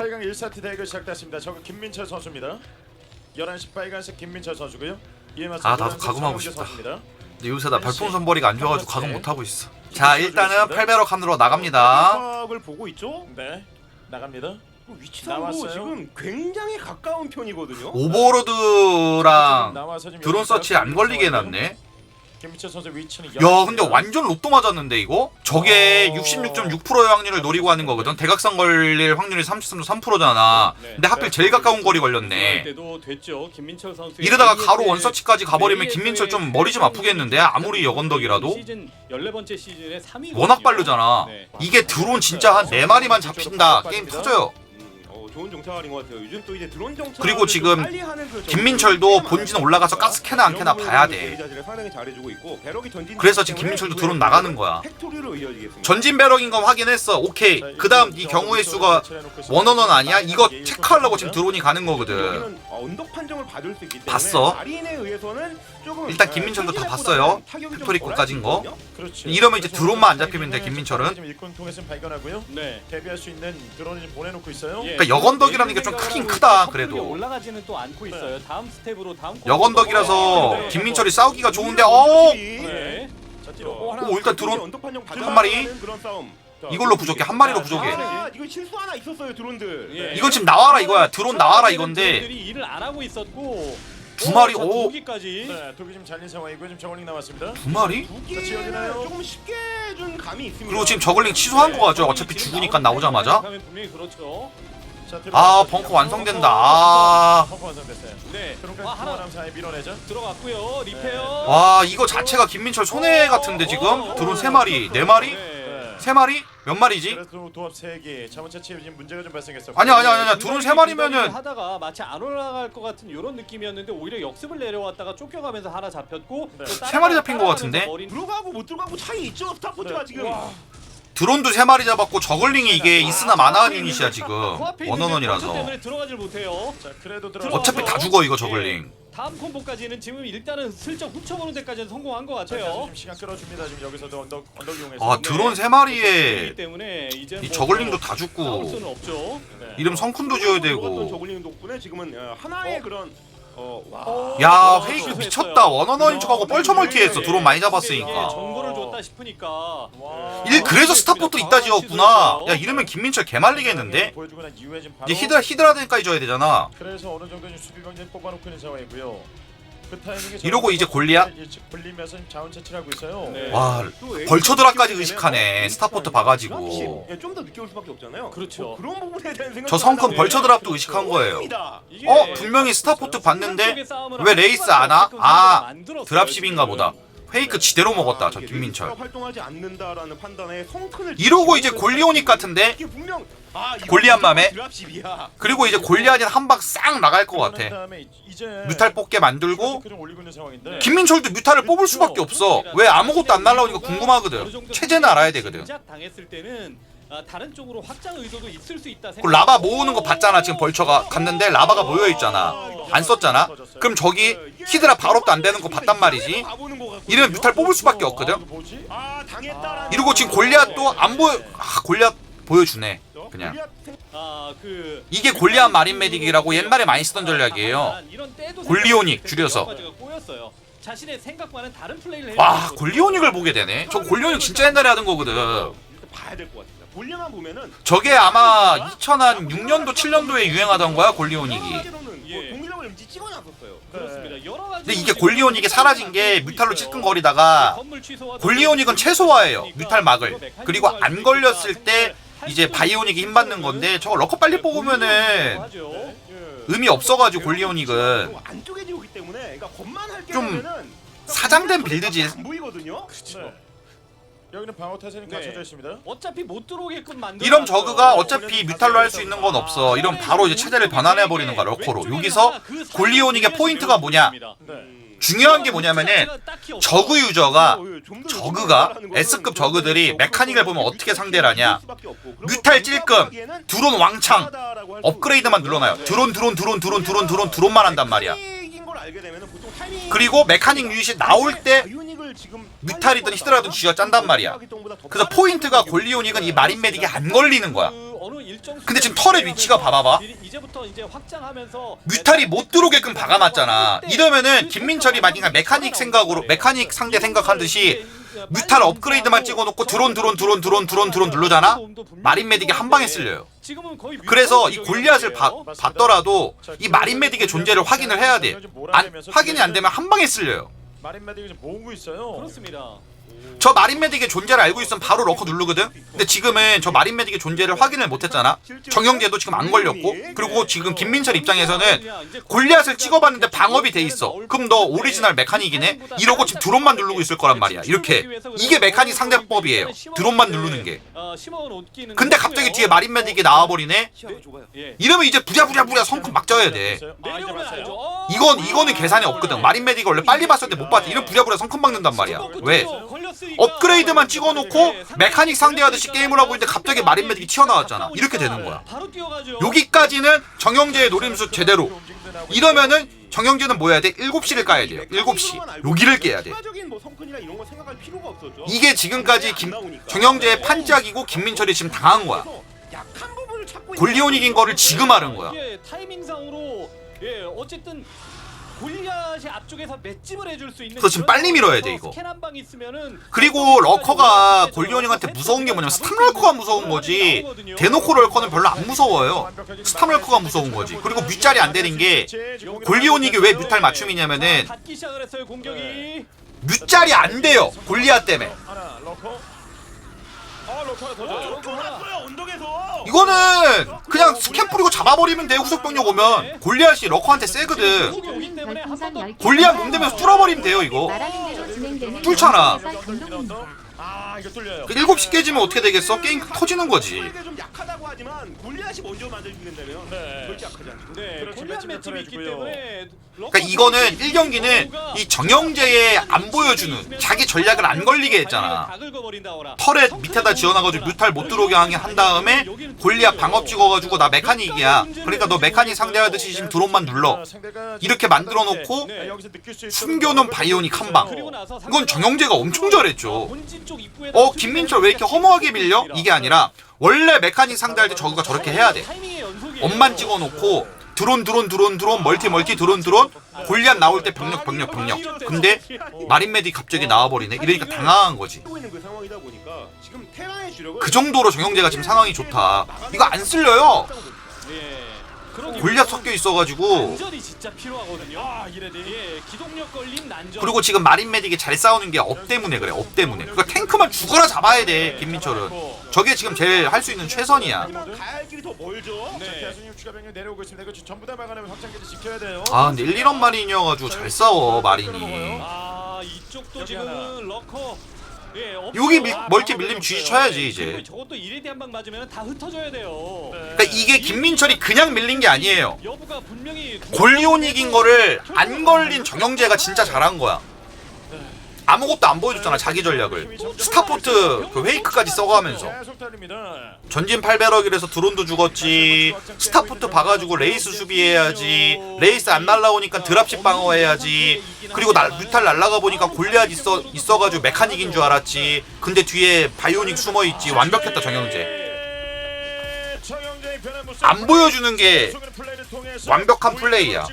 8강 1세트 대결 시작됐습니다. 저거 김민철 선수입니다. 11시 빨간색 김민철 선수고요. 이에 맞서 아, 나도 노란색 가금하고 서영재 싶다. 선수입니다. 근데 요새 나 별풍선 벌이가 안 좋아가지고 가동 네. 못 하고 있어. 자 일단은 팔베러 칸으로 나갑니다. 을 보고 있죠. 네. 나갑니다. 그 위치상도 나왔어요. 지금 굉장히 가까운 편이거든요. 오버로드랑 나와서 지금 드론 여기서 서치 안 걸리게 해놨네. 김민철 선수 위치는 야 근데 완전 로또 맞았는데 이거? 저게 어. 66.6%의 확률을 노리고 하는 거거든. 대각선 걸릴 확률이 33.3%잖아. 네. 근데 하필 제일 가까운 거리 할 걸렸네. 때도 됐죠. 김민철 선수 이러다가 가로 원서치까지 가버리면 김민철 좀 머리 좀 아프겠는데 아무리 여건덕이라도 시즌 14번째 시즌에 3위 워낙 빠르잖아. 네. 이게 드론 진짜 한 4마리만 잡힌다 게임 터져요. 좋은 정찰인 것 같아요. 요즘 또 이제 드론 정찰 그리고 지금 김민철도 본진 올라가서 가스 캐나 안 캐나 봐야 돼. 그래서 지금 김민철도 드론 나가는 거야. 전진 배럭인 건 확인했어. 오케이. 그 다음 이 경우의 수가 원원원 아니야? 이거 체크하려고 지금 드론이 가는 거거든. 어, 언덕 판정을 받을 수 있기 때문에 봤어? 마린에 의해서는 조금 일단 어, 김민철도 다 봤어요. 팩토리 수 거. 그렇죠. 이러면 이제 드론만 안 잡히면 돼, 김민철은. 지금 일꾼 통해서 발견하고요. 네. 대비할 수 있는 드론을 지금 보내놓고 있어요. 예. 그러니까 여건덕이라는 게 좀 크긴 크다, 그래도. 올라가지는 또 않고 있어요. 다음 스텝으로 다음 여건덕이라서 네. 김민철이 싸우기가 좋은데 어 네. 자. 어, 하나 오, 일단 드론이 드론 언덕 한 마리. 받아가는 그런 싸움. 자, 이걸로 부족해. 한 마리로 자, 부족해. 아, 이거 실수 하나 있었어요 드론들. 예. 이건 지금 나와라 이거야. 드론 나와라 이건데 일을 안 하고 있었고 두 마리, 자, 오. 두기까지 네, 독이 지금 잘린 상황이고 지금 저울링 나왔습니다. 두 마리? 두 자, 지워지나요? 개는 조금 쉽게 준 감이 있습니다. 그리고 지금 저글링 취소한 거 같죠? 어차피 죽으니까 나오자마자. 분명히 그렇죠. 자, 아 벙커 완성된다. 아. 벙커 완성됐어요. 네. 드론까지 아, 하나 하나 사이 밀어내죠. 들어갔고요. 리페어. 와 이거 자체가 김민철 손해 같은데 지금 드론 세 마리, 네 마리, 네. 세 마리? 몇 마리지? 그래서 도합 3개. 자원 채취에 지금 문제가 좀 발생했어. 아니야 아니야 아니야 드론 세 마리면은 하다가 마치 안 올라갈 것 같은 이런 느낌이었는데 오히려 역습을 내려왔다가 쫓겨가면서 하나 잡혔고 네. 또세 마리 잡힌 것 같은데? 따라가면서 머리- 들어가고 못 들어가고 차이 있죠 스타포트가 네. 지금. 와. 드론도 세 마리 잡았고 저글링이 이게 있으나 마나한 유닛이야 지금. 자, 그래도 들어. 어차피 다 죽어 이거 저글링 다음 콤보까지는 지금 일단은 슬쩍 훔쳐보는 데까지는 성공한 것 자, 같아요. 지금 시간 끌어줍니다. 지금 여기서도 언덕 언덕 이용해서. 아 드론 세 마리에 이제 이뭐 저글링도 다 싸울 죽고. 네. 이름 성큰도 지어야 되고 저글링 덕분에 지금은 어, 하나의 어? 그런 어 와. 야 어, 페이크. 미쳤다 원원원인 척하고 뻘쳐 멀티했어 드론 많이 이게 잡았으니까 정보를 줬다 싶으니까 와. 일 그래서 스타포트 아, 이따 지었구나 야 이러면 김민철 개말리겠는데 보여주고 난 이후에 지금 바로 이제 히드라 히드라 덴까지 줘야 되잖아 그래서 어느 정도 수비 병력 뽑아놓고 있는 상황이고요. 그 이러고 이제 골리앗? 일찍 불리면서 자원 채취를 하고 있어요. 네. 와 에이스 의식하네 스타포트 어, 봐가지고 예, 좀더 늦게 올 수밖에 없잖아요. 그렇죠. 뭐 그런 부분에 대한 생각. 저 성큰 벌처드랍도 의식한 거예요 어 분명히 스타포트 봤는데 왜할 레이스 안 와? 아, 드랍십인가 지금. 보다 페이크 지대로 먹었다 저 이게 김민철. 레이스가 활동하지 않는다라는 판단에 성큰을 이러고 이제 골리오닉 같은데? 아 골리앗 맘에? 그리고 이제 골리앗이 한방 싹 나갈 것 같아. 뮤탈 뽑게 만들고 상황인데. 김민철도 뮤탈을 뽑을 수밖에 없어. 왜 아무것도 안 날라오니까 궁금하거든. 체제는 알아야 되거든. 진작 당했을 때는 아, 다른 쪽으로 확장 의도도 있을 수 있다. 그 라바 모으는 거 봤잖아. 지금 벌처가 갔는데 라바가 모여 있잖아. 안 썼잖아. 그럼 저기 히드라 발업도 안 되는 거 봤단 말이지 이러면 뮤탈 뽑을 수밖에 아, 없거든? 아 당했다라는. 이러고 지금 골리앗도 안 보여 아 골리앗 보여주네 그냥. 아그 이게 골리앗 마린 메딕이라고 옛날에 많이 쓰던 전략이에요. 골리오닉 줄여서. 자신의 생각과는 다른 플레이를 와 골리오닉을 보게 되네. 저 골리오닉 진짜 옛날에 하던 거거든. 봐야 될 것 같습니다. 볼링만 보면은 저게 아마 2006년도 7년도에 유행하던 거야 골리오닉이. 예. 가지 근데 이게 골리오닉이 사라진 게 뮤탈로 찔끔거리다가 골리오닉은 최소화해요 뮤탈 막을. 그리고 안 걸렸을 때 이제 바이오닉이 힘받는 건데 저거 러커 빨리 뽑으면은 예. 의미 없어가지고 골리오닉은 좀 때문에 그러니까 좀 사장된 빌드지. 보이거든요. 네. 여기는 방어 태세는 네. 갖춰져 있습니다. 어차피 못 들어오게끔 만들. 이런 저그가 어차피 뮤탈로 할 수 있는 건 없어. 이런 바로 이제 체제를 변환해 버리는 거야 러커로. 여기서 골리오닉의 포인트가 뭐냐? 네. 중요한 게 뭐냐면은 저그 유저가 저그가 S급 저그들이 메카닉을 보면 어떻게 상대를 하냐? 뮤탈 찔끔 드론 왕창 업그레이드만 눌러놔요. 드론 드론 드론 드론 드론 드론 드론만 한단 말이야. 그리고 메카닉 유닛이 나올 때 뮤탈이든 히드라든 쥐어 짠단 말이야. 그래서 포인트가 골리오닉은 이 마린 메딕이 안 걸리는 거야 일정 근데 지금 털의 위치가 봐봐봐. 이제부터 이제 확장하면서 뮤탈이 못 들어오게끔 박아놨잖아. 이러면은 김민철이 만약에 메카닉 생각으로 메카닉 상대 생각한 듯이 뮤탈 업그레이드만 찍어놓고 드론 드론 드론 드론 드론 드론 누르잖아. 마린 메딕이 한 방에 쓸려요. 그래서 이 골리앗을 봐- 봤더라도 이 마린 메딕의 존재를 확인을 해야 돼. 안, 확인이 안 되면 한 방에 쓸려요. 마린 메딕이 지금 모으고 있어요. 그렇습니다. 저 마린 메딕의 존재를 알고 있으면 바로 러커 누르거든. 근데 지금은 저 마린 메딕의 존재를 확인을 못했잖아. 정영재도 지금 안 걸렸고, 그리고 지금 김민철 입장에서는 골리앗을 찍어봤는데 방업이 돼 있어. 그럼 너 오리지널 메카닉이네? 이러고 지금 드론만 누르고 있을 거란 말이야. 이렇게 이게 메카닉 상대법이에요. 드론만 누르는 게. 근데 갑자기 뒤에 마린 메딕이 나와버리네. 예. 이러면 이제 부랴부랴부랴 성큼 막 져야 돼. 내려오면. 알죠. 어, 이건 이거는 계산이 없거든. 마린 메딕이 원래 빨리 봤을 때 못 봤지. 이런 부랴부랴 성큼 막는단 말이야. 왜? 업그레이드만 찍어놓고 메카닉 상대하듯이 게임을 하고 있는데 갑자기 마린 메딕이 튀어나왔잖아. 이렇게 되는 거야. 여기까지는 정영재의 노림수 제대로. 이러면은 정영재는 뭐 해야 돼? 7시를 까야 돼요. 7시. 여기를 깨야 돼. 이게 지금까지 김, 정영재의 판짝이고 김민철이 지금 당한 거야. 그래서 약한 부분을 찾고 골리온 이긴 거를 지금 하는 거야. 타이밍상으로 예 어쨌든 골리앗이 앞쪽에서 맷집을 해줄 수 있는. 그래서 지금 빨리 밀어야 돼, 이거. 스캔 한방 있으면은 그리고 러커가 골리온이한테 무서운 게 뭐냐면 스탑 럴커가 무서운 거지. 대놓고 럴커는 별로 안 무서워요. 스탑 럴커가 무서운 거지. 그리고 뮤짤이 안 되는 게 골리온 이게 왜 뮤탈 맞춤이냐면은 공격이. 뮤짤이 안 돼요. 골리앗 때문에. 아 언덕에서. 이거는 그냥 스캔 뿌리고 잡아버리면 돼 후속 병력 오면 골리앗이 러커한테 세거든 공격이 오기 때문에 한번 더. 골리앗 몸되면서 뚫어버리면 돼요 이거 뚫잖아. 아 이거 뚫려요. 그 7시 깨지면 어떻게 되겠어? 게임 터지는 거지 골리앗이 좀 약하다고 하지만 골리앗이 먼저 죽는다면 네. 절대 약하지 않죠. 네, 그렇죠. 골리앗 맷집이 있기 해주고요. 때문에. 그러니까 이거는 1경기는 이 정영재의 안 보여주는 자기 전략을 안 걸리게 했잖아 털에 밑에다 지어놔가지고 뮤탈 못 들어오게 하게 한 다음에 골리앗 방업 찍어가지고 나 메카닉이야 그러니까 너 메카닉 상대하듯이 지금 드론만 눌러 이렇게 만들어 놓고 네, 숨겨놓은 바이오닉 한 방. 이건 정영재가 엄청 잘했죠 본진 쪽 입구에다 어 김민철 왜 이렇게 허무하게 밀려? 이게 아니라 원래 메카닉 상대할 때 저그가 저렇게 해야 돼. 타이밍의 연속이에요. 엄만 찍어놓고 드론 드론 드론 드론 멀티 멀티 드론 드론. 골리앗 나올 때 병력 병력 병력. 근데 마린 메딕 갑자기 나와버리네. 이러니까 당황한 거지. 하고 있는 그 상황이다 보니까 지금 테라의 주력을 그 정도로 정영재가 지금 상황이 좋다. 이거 안 쓸려요 위해서는 섞여 있어가지고 진짜 필요하거든요. 아 이래디. 예, 기동력 걸린 난전. 그리고 지금 마린 메딕이 잘 싸우는 게 업 때문에 그래 업 때문에 그러니까 탱크만 죽어라 잡아야 돼 김민철은 저게 지금 제일 할 수 있는 최선이야 하지만 가야 할 길이 더 멀죠. 자, 네. 대순이 추가 병력 내려오고 있습니다. 이거 전부 다 막아내면 확장기지 지켜야 돼요. 아 근데 1, 1원 마린이어가지고 잘 싸워 마린이 아 이쪽도. 지금은 러커. 예, 여기 밀- 멀티 밀림 쥐 쳐야지 이제. 저것도 이레디 한방 맞으면 다 흩어져야 돼요. 그러니까 이게 김민철이 그냥 밀린 게 아니에요. 여부가 분명히 골리온 이긴 거를 안 걸린 정영재가 진짜 잘한 거야. 아무것도 안 보여줬잖아 자기 전략을. 스타포트 그 페이크까지 써가면서. 전진 800억이라서 드론도 죽었지. 스타포트 봐가지고 레이스 수비해야지. 레이스 안 날라오니까 드랍십 방어해야지. 그리고 날 뮤탈 날라가 보니까 골리앗 있어 있어가지고 메카닉인 줄 알았지. 근데 뒤에 바이오닉 숨어 있지. 완벽했다 정영재. 안 보여주는 게 완벽한 플레이야.